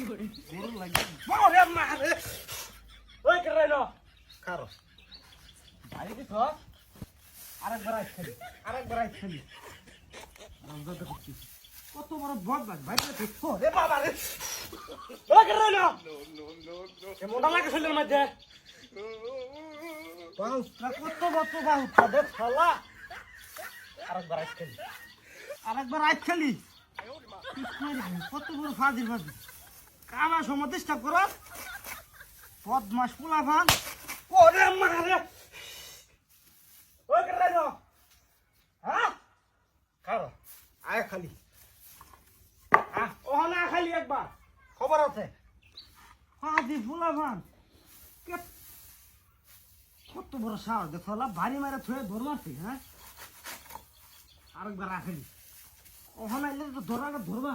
গরু লাগে বারে মারে ওই করে না কারও ভাই দিছ আরেকবার আইস খালি। আরেকবার আইস খালি। রামদাদা করছি কত বড় বদ বাজ। ভাই তো রে বাবা রে ওই করে না এ মোটা লাগে শরীরের মধ্যে বাউসটা কত বড় বাউসটা দেখ শালা আরেকবার আইস খালি আরেকবার আইস খালি কত বড় ফাজিল ফাজিল কামা সময় ডিস্টার্ব করো। বদমাস পোলা ফান ওরে মারে ওই করে না হ্যাঁ? কারও? আয় খালি। আহ ও না খালি একবার। খবর আছে? ফাজি পোলা কে- কত বড় সাহস, দেখো বাড়ি মারে থুয়ে ধর মারছি হ্যাঁ? আরেকবার রাখেনি ওখানে ধরাকে ধরবা।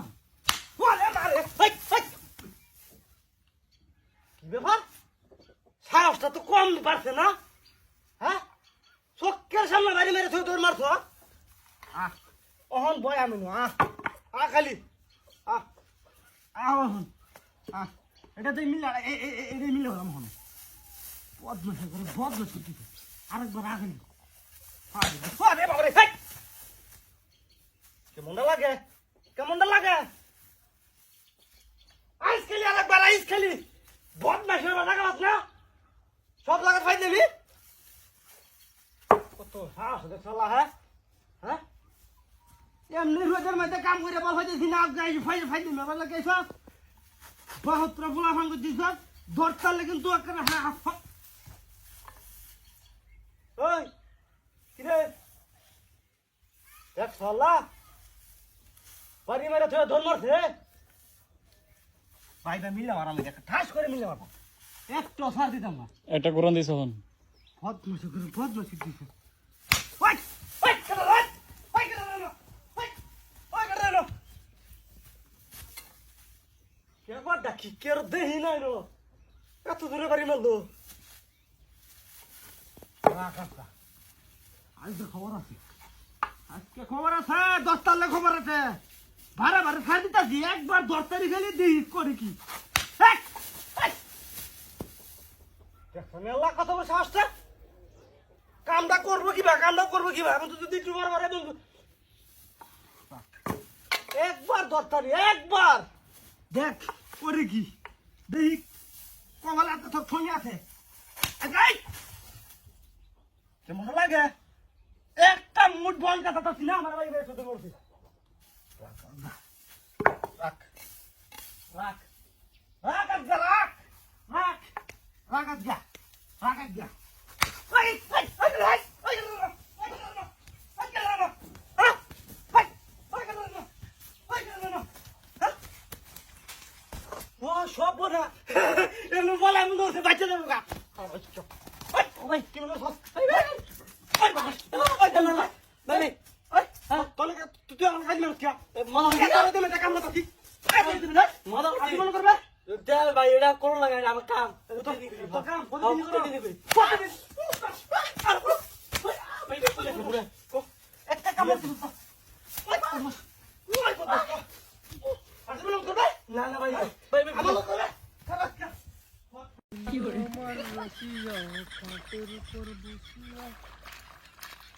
ওরে মারে ব্যাপার সাহসটা তো কম পারছে না হ্যাঁ? চোখের সামনে বাড়ি মেরে থুয়ে ধর মারছো অহন বয় আমি আহ। আহ খালি। আহ। আহ অহন। আহ। এটা তো মিলে এটাই মিলে হলাম হন বদমাসি করে বদমাসি দিতে আরেকবার রাখেনি আরে বাবারে হেই! কেমনটা লাগে? কেমনটা লাগে? আইস খেলি আর একবার আইস খেলি বদমাস হয়ে লাগাবাস না সব লাগা খাই দিবি হাস দেখলা হ্যাঁ? হ্যাঁ? এমনি রোদের মধ্যে কাম করে বল হইতেছি না যাই ফাই ফাই দিবি আবার লাগাইছ বাহত্র ফুলা ভাঙ্গ দিছ দরকার কিন্তু একটা হ্যাঁ ওই কিরে? দেখ শালা বাড়ি মেরে তুই ধর মারছে ভাই ভাই মিলে মারা লাগে ঠাস করে মিলে মারবো। একটু অসার দিতাম না। এটা কোরআন হন করে দিছে ওই ওই কেন ওই ওই কেন রে ওই ওই কেন রে কে বাদ ডাকি দেহি নাই নো? এত দূরে বাড়ি আজ তো খবর আছে। আজকে খবর আছে দশ তারিখে খবর আছে। ভাড়া ভাড়া ছাড় দিতাছি, একবার দশ তারিখ গেলে দিই করে কি? মেলা কত বড় সাহসটা কামটা করব কিবা, কামটা করব কিবা? আমি তো যদি একটু বার বার একবার তারিখ, একবার। দেখ করে কি দেখি কমলা তো ঠঙে আছে এই, কেমন লাগে একটা মুঠ বল কথা তো চিনা আমার ভাই বেশ শুধু করছে রাখ রাখ রাখ রাখ রাখ রাখ রাখ রাখ রাখ আজকে এই এই এই এই এই ও সব বোনা এলো বলা আমি দোষে বাচ্চা দেবো গা ওই ওই কি বলো সব ওই ওই ওই বাবা ওই না না না ওই হ্যাঁ তলে তুই তুই আমার কাজ না কি মালা কাজ করে দেবে কাম না মনে করবে দেখ ভাই এটা করো না গাড়ি আমার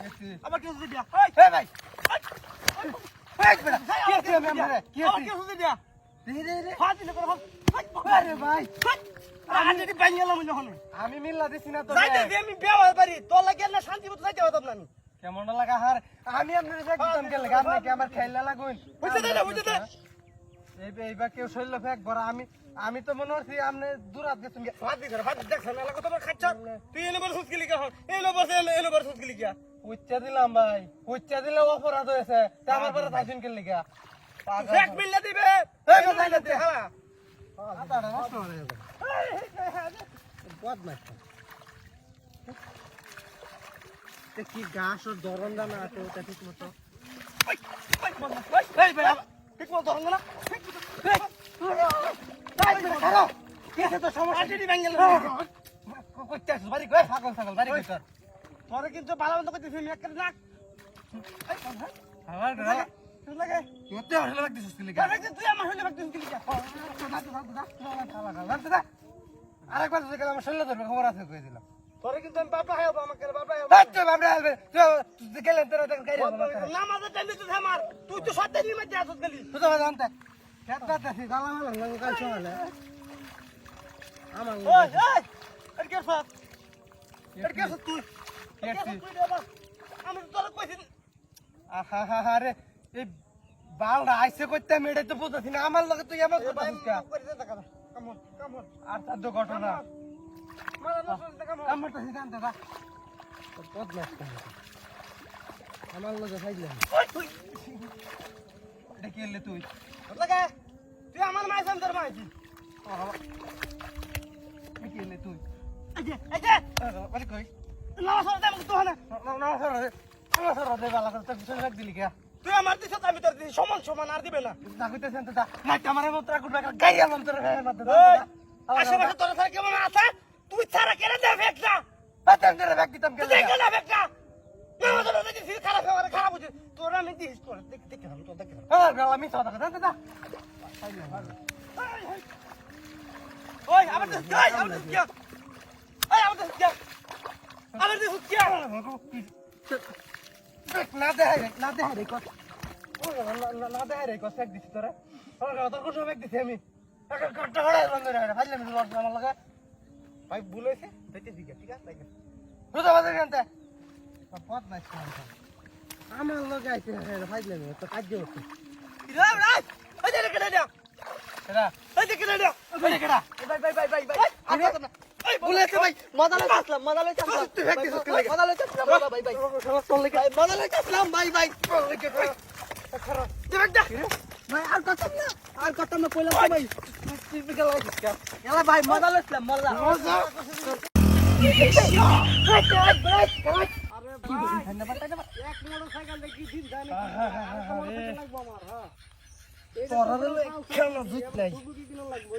আমার কি ভাই। কি আছে আমি কি কি আমি দিছি না তো আমি বিয়া পারি তোর লাগে না শান্তি মতো যাইতে হতাম না আমি কেমন লাগা হার? আমি আপনার ব্যাগ দিতাম কে লাগা আপনি কি আমার খেললা লাগুন? বুঝতে না বুঝতে দে। এই এইবার কেউ শৈল ফেক ভরা আমি আমি তো মনে হচ্ছি আপনি দূরাত গেছেন না তোমার খাচ্ছ? তুই এনে বড় সুস্কি লিখা এই লো এলো বড় সুস্কি লিখা উচ্চা দিলাম ভাই উচ্চা দিলে অপরাধ হয়েছে তা আমার পরে থাকুন কে লিগা ব্যাগ মিললে দিবে এই কথা দিতে। হ্যাঁ আদাটা নষ্ট হয়ে যাবে বদমাইশ তো। কি গাছ ও ধরন দানা আছে ওটা ঠিক মতো এই ভাই ঠিক মতো ধরুন না ঠিক মতো এই, এই, এই, ধরো। কি আছে তোর সমস্যা? আটিটি ভেঙে গেল। বাড়ি কই? পাগল ছাগল বাড়ি ভিতর তোরে কিন্তু ভালো মতো করতেছি, আমি একেবারে নাক। হ্যাঁ? আমার তুই লাগে, তুই লাগে। তুই হলে লাগতেছিস কি লিগা তোরে কিন্তু তুই আমার হইলে ভাবতেছিস কি লিগা? আরেকবার যদি গেলে আমার শরীরে ধরবে খবর আছে কই দিলাম তোরে কিন্তু আমি বাবা হায়াবো, আমাকে বাবা হায়াবো। তুই বাবরে আসবে তুই গেলে তোর গাড়ি নামাজের টাইমে তো আমার তুই তো সত্যি মধ্যে আসত গেলি তুই তো জানতে খেতটা দেখি গালা মালা লাগো কাল সকালে আমার ওই এই এর কি সব এর কি তুই তোরে এই বালটা আইসে করতে আমি এটাই তো বুঝতেছি না। আমার লগে তুই আর তার ঘটনা আমার লগে খাইলাম তুই। এটা কি তুই? লাগে? তুই আমার মাইছি এটা কি তুই? কই? না। না না সর না সর তুই রাখ আমার দিছ আমি তোর দিছি। সমান সমান আর দিবে না। না কইতেছেন তো দা না আমার মত রাখ উঠবে গাই আমার তোর গায়ে মত ওই আশেপাশে তোর সাথে কেমন আছে? তুই ছাড়া কেন দে ফেকটা বাতাম করে রাখ দিতাম কে তুই না দিছি খারাপ হবে খারাপ বুঝি তোর আমি দিস তোর দেখ দেখ আমি তো দেখ। হ্যাঁ গালা আমি সাদা কথা দা ওই দিস ওই কি ওই আবার দিস কি দিস কি? না দেখাই রে না দেখাই রে কত না দেখাই রে কত এক দিছি তোরে। তোর কোন সময় দিছি আমি। একটা কাটটা হড়াই বন্ধ রে ফাইলে আমি লস আমার লাগে। ভাই ভুল হয়েছে? দেখতে দিকে ঠিক আছে দেখে। বুঝা বাজে জানতে পথ নাই আমার লগে আইছে ফাইলে আমি তো কাজ হচ্ছে রাম রাম ওই দেখে কেন দিয়া এরা ওই দেখে কেন দিয়া ওই ভাই ভাই ভাই ভাই ভাই। বলেছে ভাই। মজা লইতে আসলাম মজা লইতে আসলাম তুই ফেক দিছিস কি লাগে? মজা লইতে আসলাম ভাই ভাই। ভাই মজা লইতে আসলাম ভাই ভাই। দেখ দেখ ভাই আর কত না। আর কত না কইলাম তো ভাই। তুই বিকেল আইছিস এলা ভাই মজা লইছিলাম মজা মজা। আরে এক মোটরসাইকেল দেখি দিন জানি লাগবো আমার হ্যাঁ। তোরা রে খেলনা নাই। লাগবো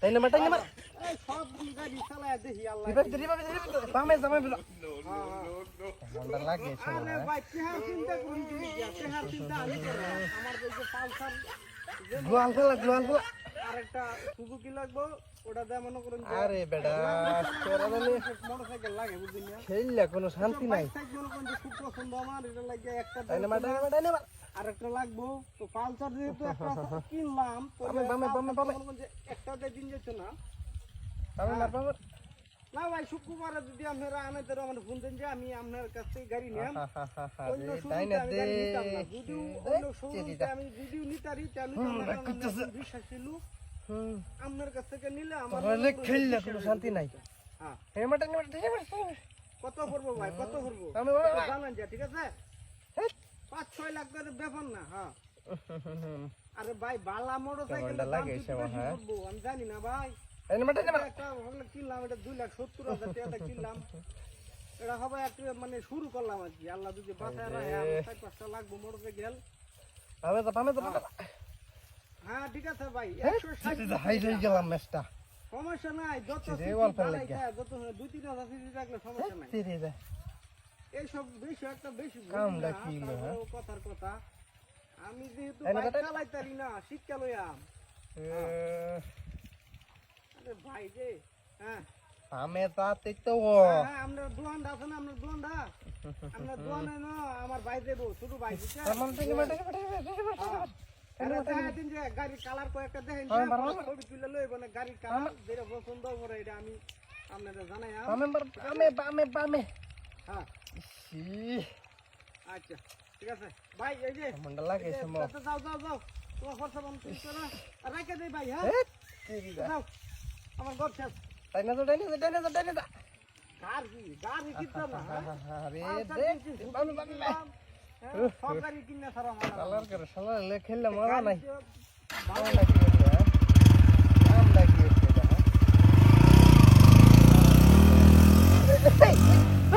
তাই না মাটাই না মার এই সব গাড়ি চালায় দেখি আল্লাহ দিবে দিবে দিবে বামে জামে বিলো মন্ডা লাগে আরে ভাই চেহার চিন্তা করুন তুমি কি চেহার চিন্তা আমি করব আমার যে যে পালসার গোয়াল খেলা। সুজুকি লাগবো ওটা দিয়ে মনে করুন আরে বেটা, তোরা রে মোটরসাইকেল লাগে বুঝলি না খেললে কোনো শান্তি নাই। মনে করুন খুব পছন্দ আমার এটা লাগে একটা তাই মার আরেকটা লাগবো। তো পালসার যেহেতু একটা কিনলাম। একটা দিন না। না ভাই শুক্রবারে যদি আপনারা আনে তাহলে আমার ফোন দেন যে আমি আপনার কাছ থেকে গাড়ি নিলাম অন্য তাই আমি গাড়ি নিতাম না। যদিও অন্য শুরুতে আমি যদিও নিতারি বিশ্বাস ছিল। আপনার কাছ থেকে নিলে আমার খেললে কোনো শান্তি নাই। হ্যাঁ। কত পড়ব ভাই কত জানান যা ঠিক আছে। পাঁচ ছয় লাখ করে ব্যাপার না হ্যাঁ। আরে ভাই বালা মোটর সাইকেল লাগে হ্যাঁ? আমি জানি না ভাই। কিনলাম এটা দুই লাখ সত্তর হাজার টাকা কিনলাম। এটা হবে একটু মানে শুরু করলাম আর কি। আল্লাহ যদি বাসায় রাখে চার পাঁচটা লাগবো মোটর সাইকেল তো তো হ্যাঁ ঠিক আছে ভাই হ্যাঁ একশো ষাট হাই হয়ে গেলাম ম্যাচটা। সমস্যা নাই যত দুই তিন হাজার সিসি রাখলে সমস্যা নাই। তেরে দে এইসব বেশি একটা বেশি কামটা কি হ্যাঁ? কথার কথা। আমি যেহেতু বাইক চালাইতারি না শিক্ষা লইয়াম আরে ভাই যে হ্যাঁ। আমি তাতে তো হ্যাঁ, হ্যাঁ, আছে না দোয়ানে না আমার ভাই দেবো শুধু ভাই থেকে কালার কয়েকটা দেখেন ছবি তুলে লইব না কালার যেটা পছন্দ করে এটা আমি আপনাদের জানাই বামে বামে হ্যাঁ। ছি। আচ্ছা ঠিক আছে। ভাই এই যে মন্ডলা কেছে মো যাও যাও যাও। তোমার ফর্সা বন্ধ করছ না রাখে দে ভাই হ্যাঁ? যাও আমার গপ শেষ। তাই না তো তাই না তাই না তাই না গাড়ি গাড়ি কিতা না আরে হ্যাঁ? দে বানু বানু হ্যাঁ, সরকারি কিনা সারা মারা কালার করে শালা লে খেললে মারা নাই। ভালো লাগে Hey!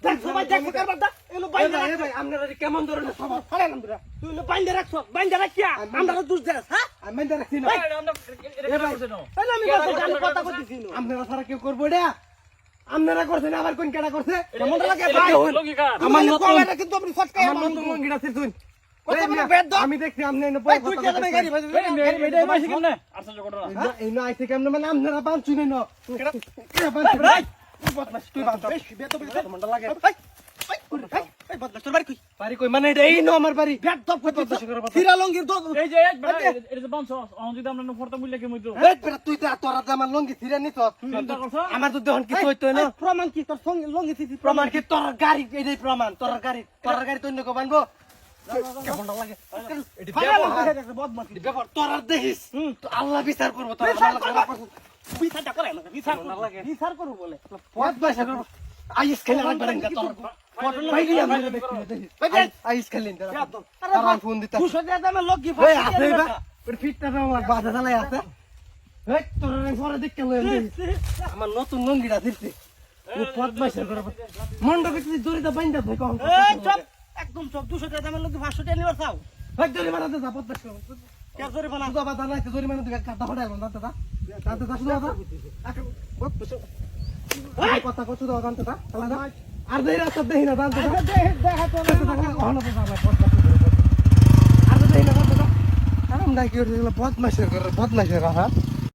এ দেখ সবাই দেখো কারবার দা এলো ভাই বাইরে ভাই ভাই কেমন ধরনের তুই রাখছ বাইরে রাখিয়া আমরা দুধ দেস হ্যাঁ? আমি বাইন্দা রাখছি না। এটা করছে তাহলে আমি বলছি কথা কইতেছি না আপনারা সারা কেউ করব এটা আপনারা করছেন আবার কোন কেডা করছে? কেমন লাগে ভাই? আমার নতুন- কিন্তু আপনি ফটকাই আমার নতুন? আমি দেখছি আপনি মানে আপনারা বানছুন আমার যদি তো তো তো কিছু হইতো না। প্রমাণ কি? তোর সঙ্গে লঙ্গি প্রমাণ কি? তোর গাড়ি এটাই প্রমাণ। তোর গাড়ি তোর গাড়ি বানবো। তোকে বদমাশ এটি ব্যবহার। তোর আর দেখিস। আল্লাহ বিচার করব তোর বিচারটা করে না বিচার লাগে? বিচার করব বলে। পথ পয়সা করব আইস খেলে রাখবে না তোর ভাই গিয়ে আমরা দেখি দেখিস ভাই, ভাই। আইস খেলেন আরে ফোন দিতা দুশো টাকা দামের লগ্গি ওই আছে বা ফিটটা আমার বাধা চালাই আছে। এই তোর পরে দেখতে লই আমার নতুন লঙ্গিটা দিচ্ছে ও পথ পয়সা করব মন্ডপে তুই দড়িটা বাইন্দা থাক এই চপ। একদম চপ। দুশো টাকা দামের লগ্গি পাঁচশো টাকা নিবার চাও? ভাই জরিমানা দে যা পথ পয়সা কে জরিমানা? বাধা নাই জরিমানা দিবে কাটা হড়াই বন্ধ দাদা কথা কত দাও দাদা আলাদা আর দেই রাস্তা দেই না দেখা তো দেখা তো কখনো তো পথ আর দেই না তো আরাম নাই কি তো করে তো কথা।